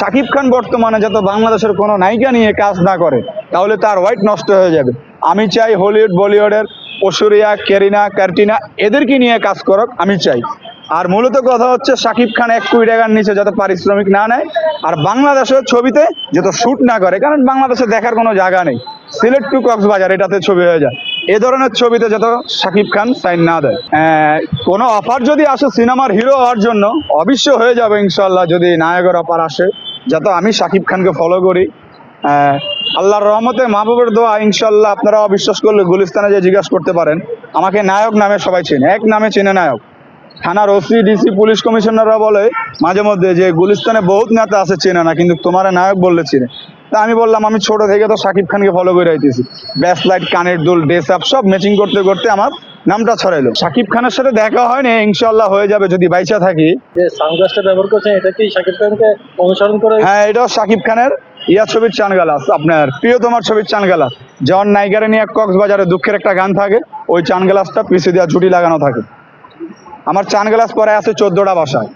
শাকিব খান বর্তমানে যত বাংলাদেশের কোনো নায়িকা নিয়ে কাজ না করে, তাহলে তার হোয়াইট নষ্ট হয়ে যাবে। আমি চাই হলিউড বলিউডের ঐশ্বরিয়া, ক্যারিনা ক্যারটিনা এদেরকে নিয়ে কাজ করক, আমি চাই। আর মূলত কথা হচ্ছে শাকিব খান এক কোটি টাকার নিচে যাতে পারিশ্রমিক না নেয়, আর বাংলাদেশের ছবিতে যত শ্যুট না করে, কারণ বাংলাদেশে দেখার কোনো জায়গা নেই। সিলেট টু কক্সবাজার, এটাতে ছবি হয়ে যায়। এ ধরনের ছবিতে যত শাকিব খান সাইন না দেয়। কোনো অফার যদি আসে সিনেমার হিরো হওয়ার জন্য অবশ্য হয়ে যাবে ইনশাল্লাহ যদি নায়কের অফার আসে। যাতে আমি শাকিব খানকে ফলো করি আল্লাহর রহমতে মাহবুবের দোয়া ইনশাল্লাহ আপনারা অবিশ্বাস করলে গুলিস্তানে যে জিজ্ঞাসা করতে পারেন। আমাকে নায়ক নামে সবাই চেনে, এক নামে চেনে নায়ক। থানার ওসি, ডিসি, পুলিশ কমিশনাররা বলে মাঝে মধ্যে যে গুলিস্তানে বহুত নেতা আছে চেনে না, কিন্তু তোমার নায়ক বললে চেনে। তা আমি বললাম, আমি ছোট থেকে তো শাকিব খানকে ফলো করে আইতেছি। ব্যাস লাইট কানের দুল ড্রেস আপ সব ম্যাচিং করতে করতে আমার নামটা ছড়াইলো। শাকিব খানের সাথে দেখা হয়নি ইনশাল্লাহ হয়ে যাবে যদি বাইচা থাকি। যে সানগ্লাসটা ব্যবহার করছেন এটা কি শাকিব খানকে অনুসরণ করে? হ্যাঁ এটাও শাকিব খানের। ইয়া ছবির চান গালাস আপনার প্রিয় তোমার ছবির চান গালাস যখন নাইগারে নিয়ে কক্সবাজারে দুঃখের একটা গান থাকে ওই চান গ্লাসটা পিছিয়ে দেওয়া ঝুটি লাগানো থাকে। আমার চান গ্লাস পরে আছে চোদ্দটা বাসায়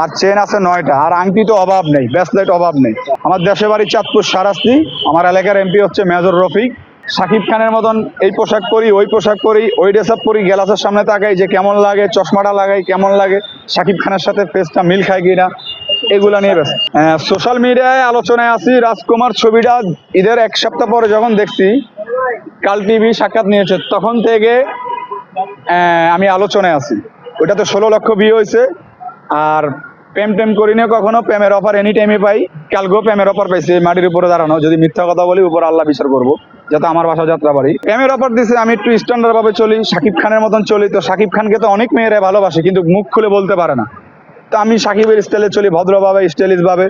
আর চেন আছে নয়টা আর আংটি তো অভাব নেই ব্যাসলেট অভাব নেই। আমার দেশে বাড়ি চাঁদপুর সারাস্তি আমার এলাকার এমপি হচ্ছে মেজর রফিক। শাকিব খানের মতন এই পোশাক পরি, ওই পোশাক পরি, ওই ড্রেস আপ পরি, গ্লাসের সামনে তাকাই যে কেমন লাগে, চশমাটা লাগাই, কেমন লাগে শাকিব খানের সাথে ফেসটা মিল খায় কিনা, এগুলা নিয়ে ব্যস্ত। সোশ্যাল মিডিয়ায় আলোচনায় আছি, রাজকুমার ছবিটা ঈদের এক সপ্তাহ পরে যখন দেখছি, কাল টিভি সাক্ষাৎ নিয়েছে, তখন থেকে আমি আলোচনায় আছি। ওটাতে ষোলো লক্ষ বিয়ে হয়েছে আর প্রেম টেম করি না কখনো, প্রেমের অফার এনি টাইমে পাই। কালকেও প্রেমের অফার পাইছি, মাটির উপরে দাঁড়ানো। যদি মিথ্যা কথা বলি, উপর আল্লাহ বিচার করব, যাতে আমার বাসা যাত্রা বাড়ি। প্রেমের অফার দিছে, আমি একটু স্ট্যান্ডার্ড ভাবে চলি শাকিব খানের মতন চলি। তো শাকিব খানকে তো অনেক মেয়েরা ভালোবাসে, কিন্তু মুখ খুলে বলতে পারে না। তো আমি সাকিবের স্টাইলে চলি, ভদ্রভাবে স্টাইলিশ ভাবে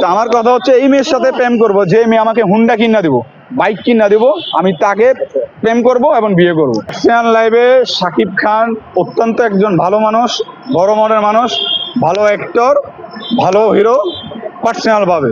তো আমার কথা হচ্ছে, এই মেয়ের সাথে প্রেম করব, যে মেয়ে আমাকে হুন্ডা কিনা দিব, বাইক কিনা দিব, আমি তাকে প্রেম করব এবং বিয়ে করব। লাইভে সাকিব খান অত্যন্ত একজন ভালো মানুষ, বড় মনের মানুষ। ভালো অ্যাক্টর ভালো হিরো পার্সোনাল ভাবে।